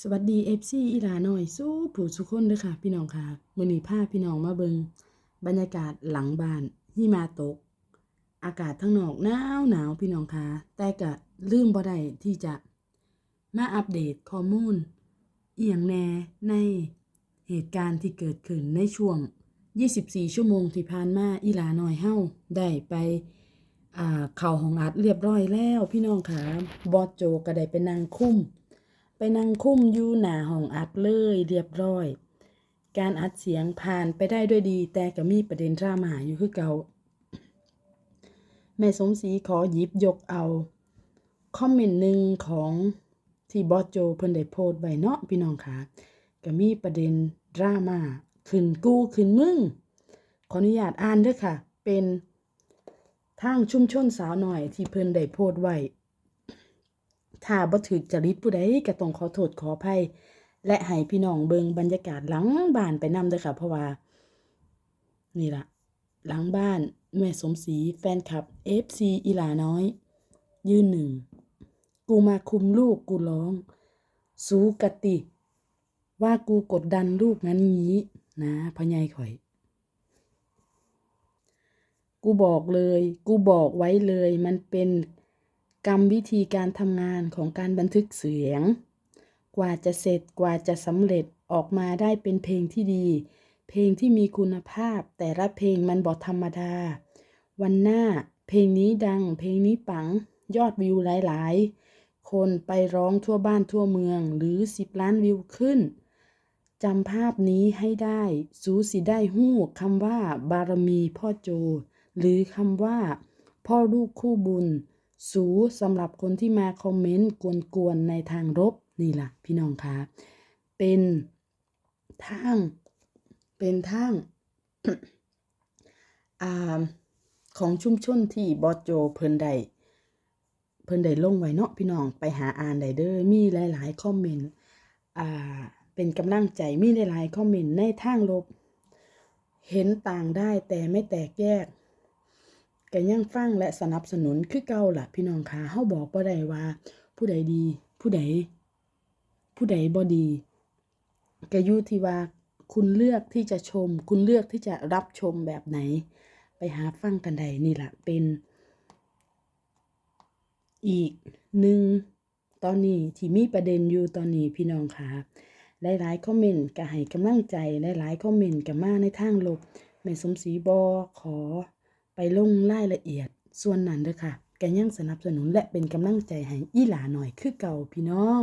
สวัสดี FC อีหลาหน่อยสู้ผู้สุคนเด้อค่ะ พี่น้องค่ะมื้อนี้าพี่น้องมาเบิงบรรยากาศหลังบ้านหิมะตก อากาศทั้งนอกหนาวหนาวพี่น้องค่ะแต่ก็ลืมบ่ได้ที่จะมาอัปเดตข้อมูลเอียงแน่ในเหตุการณ์ที่เกิดขึ้นในช่วง 24 ชั่วโมงที่ผ่านมาอีหลาหน่อยเฮ้าได้ไปอ่าเข้าห้องอัดเรียบร้อยแล้วพี่น้องค่ะบอสโจก็ได้ไปนั่งคุ้ม ไปนั่งคุ้มอยู่หน้าห้องอัดเลยเรียบร้อย การอัดเสียงผ่านไปได้ด้วยดี แต่ก็มีประเด็นดราม่าอยู่คือเก่าแม่สมศรีขอหยิบยกเอา คอมเมนต์หนึ่งของที่บอสโจเพิ่นได้โพสต์ไว้เนาะพี่น้องค่ะก็มีประเด็นดราม่าขึ้นกูขึ้นมึงขออนุญาตอ่านเด้อค่ะ เป็นทางชุมชนสาวหน่อยที่เพิ่นได้โพสต์ไว้ ถ้าบ่ถูกจริตผู้ใดก็ต้องขอโทษขออภัย และให้พี่น้องเบิงบรรยากาศหลังบ้านไปนำเด้อค่ะ เพราะว่า นี่ล่ะ หลังบ้านแม่สมศรีแฟนคลับ FC อีหลาน้อย ยืนหนึ่ง กูมาคุมลูกกูร้อง สูกติ ว่ากูกดดันลูกนั้นงี้นะพ่อใหญ่ข่อย กูบอกเลย กูบอกไว้เลย มันเป็น กรรมวิธีการทำงานของการบันทึกเสียง กว่าจะเสร็จกว่าจะสำเร็จออกมาได้เป็นเพลงที่ดี เพลงที่มีคุณภาพ แต่ละเพลงมันบอธรรมดา วันหน้าเพลงนี้ดัง เพลงนี้ปัง ยอดวิวหลาย ๆ คนไปร้องทั่วบ้านทั่วเมือง หรือ10ล้านวิวขึ้นจำภาพนี้ให้ได้ สูสิได้หู้คำว่า บารมีพ่อโจ หรือคำว่า พ่อลูกคู่บุญ สูสำหรับคนที่มาคอมเมนต์กวนๆในทางลบนี่ล่ะพี่น้องคะเป็นทางเป็นทางอาของชุมชนที่บอโจเพิ่นได้เพิ่นได้ลงไว้เนาะพี่น้องไปหาอ่านได้เด้อมีหลายๆคอมเมนต์อ่าเป็นกำลังใจมีหลายๆคอมเมนต์ในทางลบ เห็นต่างได้แต่ไม่แตกแยก ก็ยังฟังและสนับสนุนคือเก่าล่ะพี่น้องคะเฮาบอกบ่ได้ว่า ผู้ใดดี ผู้ใด ผู้ใดบ่ดีก็อยู่ที่ว่าคุณเลือกที่จะชม คุณเลือกที่จะรับชมแบบไหน ไปหาฟังกันได้นี่ล่ะเป็น อีกหนึ่งตอนนี้ที่มีประเด็นอยู่ตอนนี้พี่น้องค่ะหลายๆคอมเมนต์ก็ให้กำลังใจหลายๆคอมเมนต์ก็มาในทางลบแม่สมศรีบอขอ ไปลงรายละเอียดส่วนนั้นเด้อค่ะก็ยังสนับสนุนและเป็นกำลังใจให้อีหลาหน่อยคือเก่าพี่น้อง